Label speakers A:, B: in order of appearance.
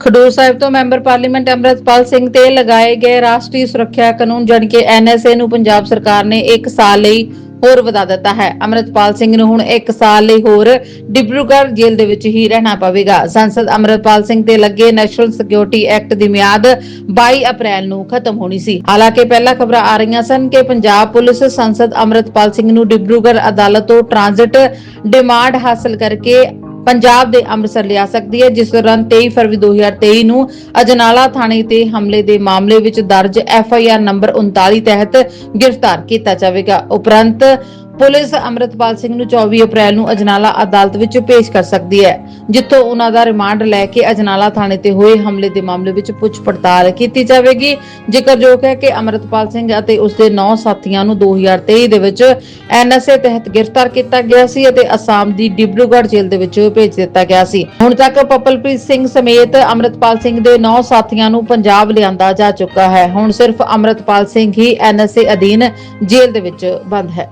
A: ਖਡੂਰ ਸਾਹਿਬ ਤੋਂ member parliament Amritpal Singh ਤੇ ਲਗਾਏ ਗਏ ਰਾਸ਼ਟਰੀ ਸੁਰੱਖਿਆ ਕਾਨੂੰਨ ਜਾਣੀ ਕਿ ਐਨਐਸਏ ਨੂੰ ਪੰਜਾਬ ਸਰਕਾਰ ਨੇ 1 ਸਾਲ ਲਈ ਹੋਰ ਵਧਾ ਦਿੱਤਾ ਹੈ। ਅੰਮ੍ਰਿਤਪਾਲ ਸਿੰਘ ਨੂੰ ਹੁਣ 1 ਸਾਲ ਲਈ ਹੋਰ ਡਿਬਰੂਗੜ੍ਹ ਜੇਲ੍ਹ ਦੇ ਵਿੱਚ ਹੀ ਰਹਿਣਾ ਪਵੇਗਾ। ਸੰਸਦ ਅੰਮ੍ਰਿਤਪਾਲ ਸਿੰਘ ਤੇ ਲੱਗੇ ਨੈਸ਼ਨਲ ਸਿਕਿਉਰਿਟੀ ਐਕਟ ਦੀ ਮਿਆਦ 22 ਅਪ੍ਰੈਲ ਨੂੰ ਖਤਮ ਹੋਣੀ ਸੀ। ਹਾਲਾਂਕਿ ਪਹਿਲਾਂ ਖਬਰਾਂ ਆ ਰਹੀਆਂ ਸਨ ਕਿ ਪੰਜਾਬ ਪੁਲਿਸ ਸੰਸਦ ਅੰਮ੍ਰਿਤਪਾਲ ਸਿੰਘ ਨੂੰ ਡਿਬਰੂਗੜ੍ਹ ਅਦਾਲਤ ਤੋਂ ਟ੍ਰਾਂਜ਼ਿਟ ਡਿਮਾਂਡ ਹਾਸਲ ਕਰਕੇ ਪੰਜਾਬ ਦੇ ਅੰਮ੍ਰਿਤਸਰ ਲਿਆ ਸਕਦੀ ਹੈ, ਜਿਸ ਦੌਰਾਨ 23 ਫਰਵਰੀ 2023 ਨੂੰ ਅਜਨਾਲਾ ਥਾਣੇ ਤੇ ਹਮਲੇ ਦੇ ਮਾਮਲੇ ਵਿੱਚ ਦਰਜ ਐਫ ਆਈ ਆਰ ਨੰਬਰ 39 ਤਹਿਤ ਗ੍ਰਿਫਤਾਰ ਕੀਤਾ ਜਾਵੇਗਾ। ਉਪਰੰਤ ਪੁਲਿਸ ਅੰਮ੍ਰਿਤਪਾਲ ਸਿੰਘ ਨੂੰ 24 ਅਪ੍ਰੈਲ ਨੂੰ ਅਜਨਾਲਾ ਅਦਾਲਤ ਵਿੱਚ ਪੇਸ਼ ਕਰ ਸਕਦੀ ਹੈ, ਜਿੱਥੋਂ ਉਹਨਾਂ ਦਾ ਰਿਮਾਂਡ ਲੈ ਕੇ ਅਜਨਾਲਾ ਥਾਣੇ ਤੇ ਹੋਏ ਹਮਲੇ ਦੇ ਮਾਮਲੇ ਵਿੱਚ ਪੁੱਛ ਪੜਤਾਲ ਕੀਤੀ ਜਾਵੇਗੀ। ਜ਼ਿਕਰਯੋਗ ਹੈ ਕਿ ਅੰਮ੍ਰਿਤਪਾਲ ਸਿੰਘ ਅਤੇ ਉਸ ਦੇ 9 ਸਾਥੀਆਂ ਨੂੰ 2023 ਦੇ ਵਿੱਚ ਐਨਐਸਏ ਤਹਿਤ ਗ੍ਰਿਫਤਾਰ ਕੀਤਾ ਗਿਆ ਸੀ ਅਤੇ ਅਸਾਮ ਦੀ ਡਿਬਰੂਗੜ੍ਹ ਜੇਲ੍ਹ ਦੇ ਵਿੱਚ ਭੇਜ ਦਿੱਤਾ ਗਿਆ ਸੀ। ਹੁਣ ਤੱਕ ਪਪਲਪ੍ਰੀਤ ਸਿੰਘ ਸਮੇਤ ਅੰਮ੍ਰਿਤਪਾਲ ਸਿੰਘ ਦੇ 9 ਸਾਥੀਆਂ ਨੂੰ ਪੰਜਾਬ ਲਿਆਂਦਾ ਜਾ ਚੁੱਕਾ ਹੈ। ਹੁਣ ਸਿਰਫ ਅੰਮ੍ਰਿਤਪਾਲ ਸਿੰਘ ਹੀ ਐਨਐਸਏ ਅਧੀਨ ਜੇਲ੍ਹ ਦੇ ਵਿੱਚ ਬੰਦ ਹੈ।